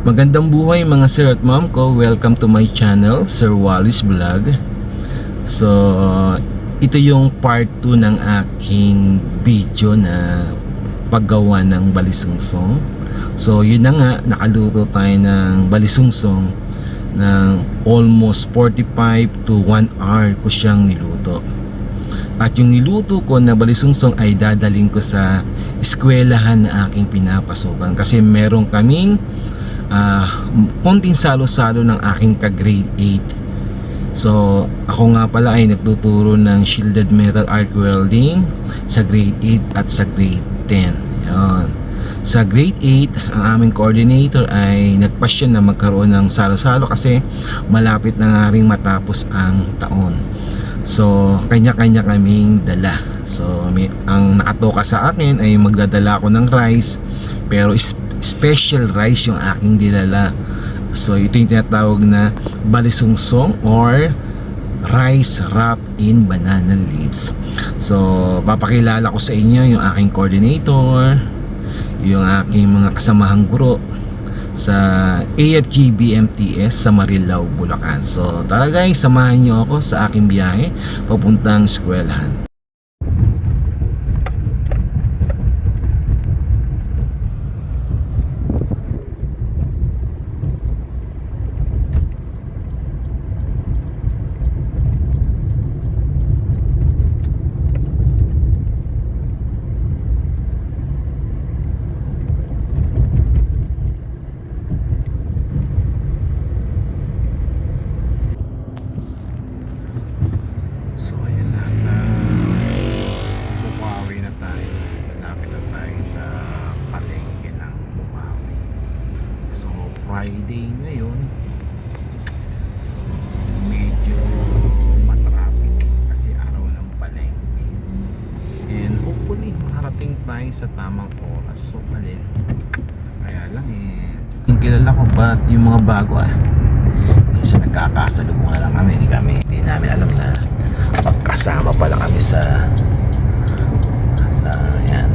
Magandang buhay mga sir at ma'am ko. Welcome to my channel, Sir Wallis Vlog. So, ito yung part 2 ng aking video na paggawa ng balisungsong. So, yun na nga, nakaluto tayo ng balisungsong ng almost 45 to 1 hour ko siyang niluto. At yung niluto ko na balisungsong ay dadaling ko sa eskwelahan na aking pinapasukan kasi meron kaming ah, konting salo-salo ng aking ka-grade 8. So, ako nga pala ay nagtuturo ng shielded metal arc welding sa grade 8 at sa grade 10. Yan. Sa grade 8, ang aming coordinator ay nagpasyon na magkaroon ng salo-salo kasi malapit na nga rin matapos ang taon. So, kanya-kanya kaming dala. So, may, ang nakatoka sa akin ay magdadala ako ng rice pero special rice yung aking dinala. So, ito yung tinatawag na balisungsong or rice wrapped in banana leaves. So, papakilala ko sa inyo yung aking coordinator, yung aking mga kasamahang guro sa AFG BMTS sa Marilao, Bulacan. So, tara guys, samahan niyo ako sa aking biyahe papuntang eskwelahan. So ayan nasa Bukawi na tayo. Malapit na tayo sa palengke ng Bukawi. So Friday ngayon. So medyo matraffic kasi araw ng palengke. And makarating tayo sa tamang oras. So alin. Kaya lang eh. Yung kilala ko ba yung mga bago ah. Minsan nagkakasalubong na lang kami. Hindi kami, hindi namin alam na magkasama pala kami sa sa yan.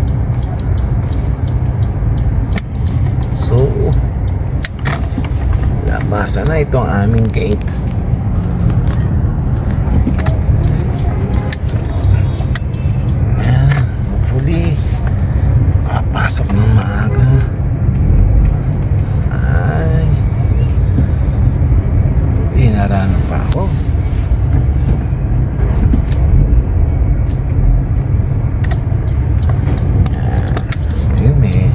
So, labasan na ito ang aming gate. Yan, hopefully, makapasok ng maaga. Ay, Inarano pa ako. Yan. Ayun may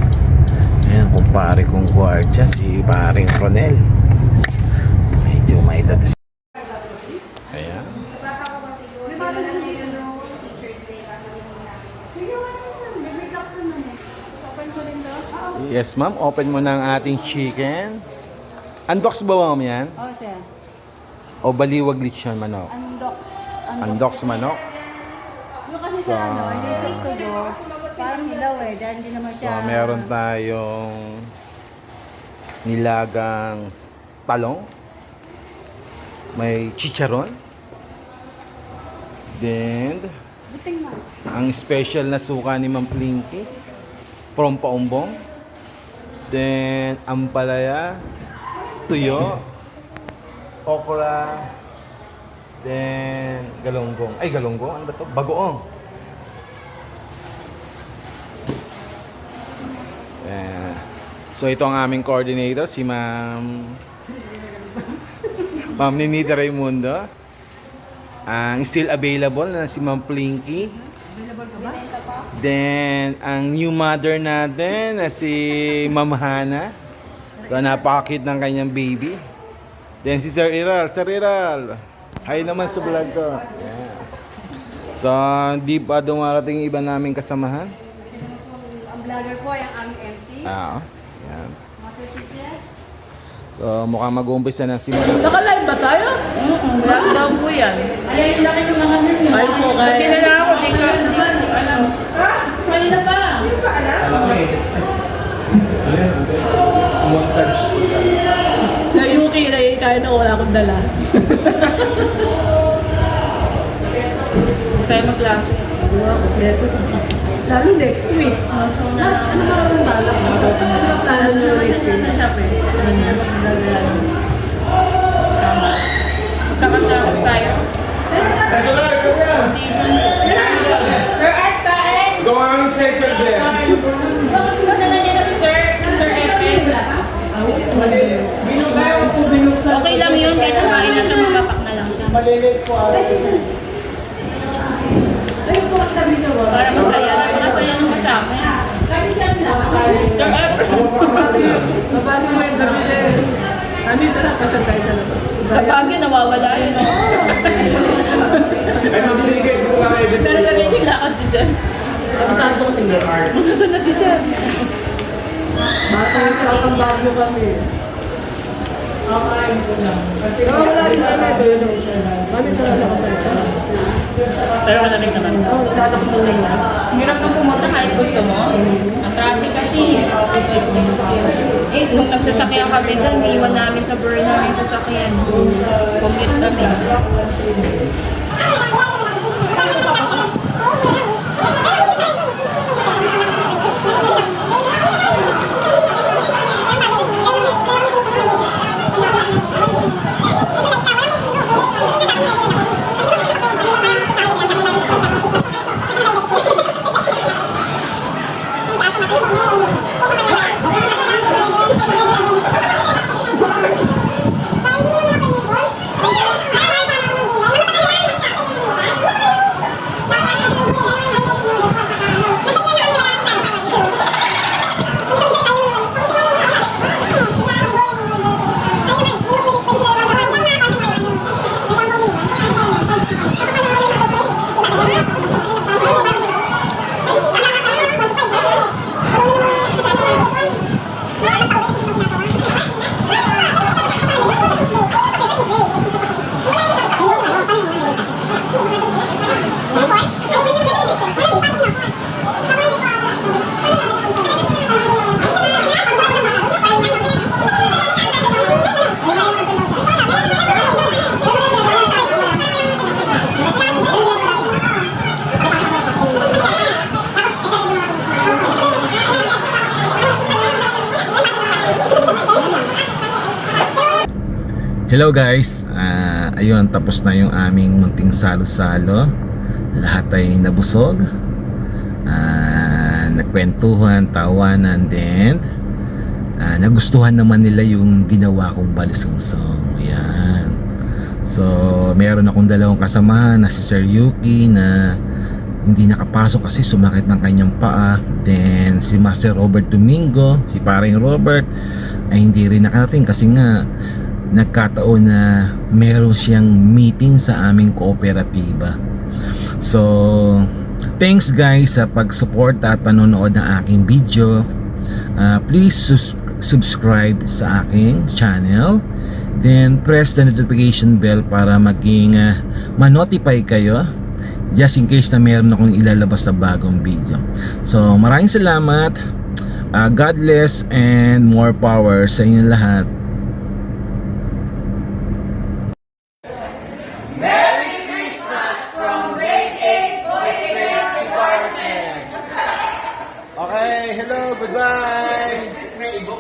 Ayan, kumpare kong gwardiya si paring Ronel. Medyo may dadas. Ayan. Yes ma'am, open mo na ang ating chicken. Unbox ba ma'am yan? Oh, sir. O baliwag lechon manok? Andok. Unbox manok? Yung kasi So, sa ano, hindi sa studio, parang hilaw eh, dahil hindi naman So, siya... meron tayong nilagang talong. May chicharon. Then, ang special na suka ni Ma'am Plinky from Paumbong. Then, ampalaya, tuyo, okra, then galonggong. Ay, galonggong? Ano ba to? Bagoong. Ayan. So, ito ang aming coordinator, si Ma'am... Ma'am Ninita Raimundo. Ang still available na si Ma'am Plinky. Then, ang new mother natin na si Ma'am Hana. So, napakakit ng kanyang baby. Then, si Sir Iral. Sir Iral, hi naman sa vlog ko. Yeah. So, di pa dumarating yung iba naming kasamahan? Ang vlogger po ay ang aming MC. Ah. Master Teacher. So, mukhang mag-uumpisa na si Ma'am. Naka-live ba tayo? Vlog daw po yan. Ay, yung laki ng mga ninyo. Ay po, kaya. Hindi na lang ako, di ka, di ko alam. Kanina pa. Hindi ko alam. Sa UK na yun, kaya na wala akong dala. magawa ko. Lalo next week. Last, ano ba ang balak mo? Ano ba plano niyo next week? Ano ba ang gagawin mo? Tama. Magkakantawag tayo. Nasa lang, kaya. Sir Art, kain! Gawa ng special guest. Pagkakanta na niya na si Sir, Okay lang yun, kahit kumain na siya, mapapak na lang siya. Malilate po ako. Para masaya. Napakasaya akin. Babali mo yung gabi eh. Andito na, kasantay ka na. Kapag nawawala yun. no? Pero narinig lakad si Sir. Saan ko kasi? Saan na si Sir? Bata yung sa atang bagyo kami. Kakain ko lang. Kasi wala rin kami. Kami talaga kasantay. Pero malamig naman. Oo, nagtatakbo na yan. Hirap kang pumunta kahit gusto mo. Ang traffic kasi. Eh, nung nagsasakyan kami doon, iwan namin sa burner yung sasakyan. Commute kami. Hello guys, Ah, ayun tapos na yung aming munting salo-salo. Lahat ay nabusog. Ah, Nagkwentuhan, tawanan din Ah, Nagustuhan naman nila yung ginawa kong balisungsong. Yan. So meron akong dalawang kasamahan na si Sir Yuki na hindi nakapasok kasi sumakit ng kanyang paa. Then si Master Robert Domingo, si paring Robert ay hindi rin nakarating kasi nga nagkataon na meron siyang meeting sa aming kooperatiba. So, thanks guys sa pag-support at panonood ng aking video. Uh, please sus- subscribe sa aking channel. Then, press the notification bell para maging uh, ma-notify kayo just in case na meron akong ilalabas na bagong video. So, maraming salamat. Uh, God bless and more power sa inyo lahat.